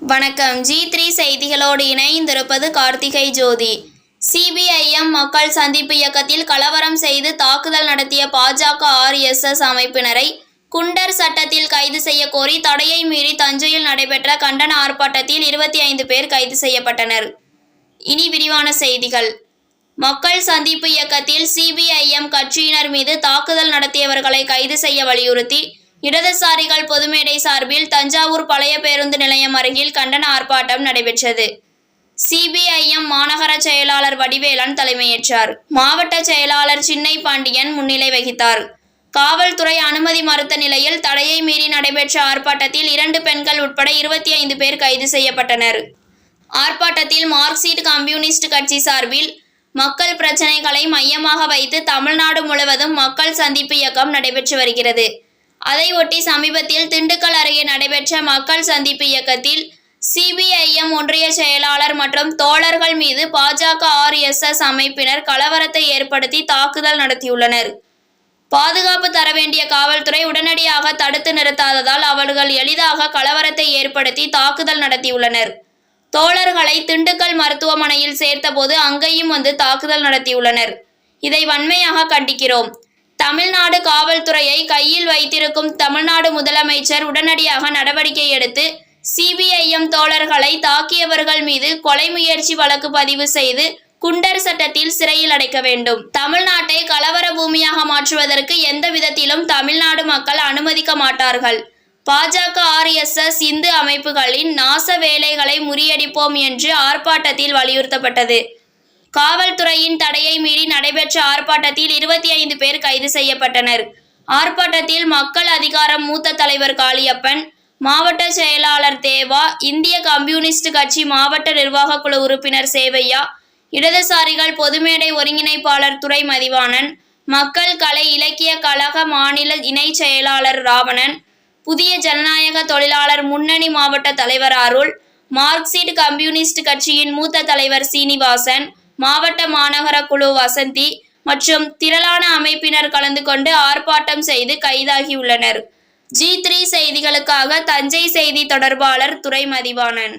வணக்கம். G three செய்திகளோடு இணைந்திருப்பது கார்த்திகை ஜோதி. சிபிஐஎம் மக்கள் சந்திப்பு இயக்கத்தில் கலவரம் செய்து தாக்குதல் நடத்திய பாஜக ஆர்எஸ்எஸ் அமைப்பினரை குண்டர் சட்டத்தில் கைது செய்ய கோரி தடையை மீறி தஞ்சையில் நடைபெற்ற கண்டன ஆர்ப்பாட்டத்தில் இருபத்தி ஐந்து பேர் கைது செய்யப்பட்டனர். இனி விரிவான செய்திகள். மக்கள் சந்திப்பு இயக்கத்தில் சிபிஐஎம் கட்சியினர் மீது தாக்குதல் நடத்தியவர்களை கைது செய்ய வலியுறுத்தி இடதுசாரிகள் பொதுமேடை சார்பில் தஞ்சாவூர் பழைய பேருந்து நிலையம் அருகில் கண்டன ஆர்ப்பாட்டம் நடைபெற்றது. சிபிஐஎம் மாநகர செயலாளர் வடிவேலன் தலைமையேற்றார். மாவட்ட செயலாளர் சின்னை பாண்டியன் முன்னிலை வகித்தார். காவல்துறை அனுமதி மறுத்த நிலையில் தடையை மீறி நடைபெற்ற ஆர்ப்பாட்டத்தில் இரண்டு பெண்கள் உட்பட இருபத்தி ஐந்து பேர் கைது செய்யப்பட்டனர். ஆர்ப்பாட்டத்தில் மார்க்சிஸ்ட் கம்யூனிஸ்ட் கட்சி சார்பில் மக்கள் பிரச்சினைகளை மையமாக வைத்து தமிழ்நாடு முழுவதும் மக்கள் சந்திப்பு இயக்கம் நடைபெற்று வருகிறது. அதையொட்டி சமீபத்தில் திண்டுக்கல் அருகே நடைபெற்ற மக்கள் சந்திப்பு இயக்கத்தில் சிபிஐஎம் ஒன்றிய செயலாளர் மற்றும் தோழர்கள் மீது பாஜக ஆர்எஸ்எஸ் அமைப்பினர் கலவரத்தை ஏற்படுத்தி தாக்குதல் நடத்தியுள்ளனர். பாதுகாப்பு தர வேண்டிய காவல்துறை உடனடியாக தடுத்து நிறுத்தாததால் அவர்கள் எளிதாக கலவரத்தை ஏற்படுத்தி தாக்குதல் நடத்தியுள்ளனர். தோழர்களை திண்டுக்கல் மருத்துவமனையில் சேர்த்தபோது அங்கேயும் வந்து தாக்குதல் நடத்தியுள்ளனர். இதை வன்மையாக கண்டிக்கிறோம். தமிழ்நாடு காவல்துறையை கையில் வைத்திருக்கும் தமிழ்நாடு முதலமைச்சர் உடனடியாக நடவடிக்கை எடுத்து சிபிஐஎம் தோழர்களை தாக்கியவர்கள் மீது கொலை முயற்சி வழக்கு பதிவு செய்து குண்டர் சட்டத்தில் சிறையில் அடைக்க வேண்டும். தமிழ்நாட்டை கலவர பூமியாக மாற்றுவதற்கு எந்த விதத்திலும் தமிழ்நாடு மக்கள் அனுமதிக்க மாட்டார்கள். பாஜக ஆர்எஸ்எஸ் இந்து அமைப்புகளின் நாச வேலைகளை முறியடிப்போம் என்று ஆர்ப்பாட்டத்தில் வலியுறுத்தப்பட்டது. காவல்துறையின் தடையை மீறி நடைபெற்ற ஆர்ப்பாட்டத்தில் இருபத்தி ஐந்து பேர் கைது செய்யப்பட்டனர். ஆர்ப்பாட்டத்தில் மக்கள் அதிகாரம் மூத்த தலைவர் காளியப்பன் மாவட்ட செயலாளர் தேவா இந்திய கம்யூனிஸ்ட் கட்சி மாவட்ட நிர்வாக குழு உறுப்பினர் சேவையா இடதுசாரிகள் பொதுமேடை ஒருங்கிணைப்பாளர் துறை மதிவாணன் மக்கள் கலை இலக்கிய கழக மாநில இணை செயலாளர் ராவணன் புதிய ஜனநாயக தொழிலாளர் முன்னணி மாவட்ட தலைவர் அருள் மார்க்சிஸ்ட் கம்யூனிஸ்ட் கட்சியின் மூத்த தலைவர் சீனிவாசன் மாவட்ட மாநகர குழு வசந்தி மற்றும் திரளான அமைப்பினர் கலந்து கொண்டு ஆர்ப்பாட்டம் செய்து கைதாகியுள்ளனர். ஜி த்ரீ செய்திகளுக்காக தஞ்சை செய்தி தொடர்பாளர் துறை மதிவாணன்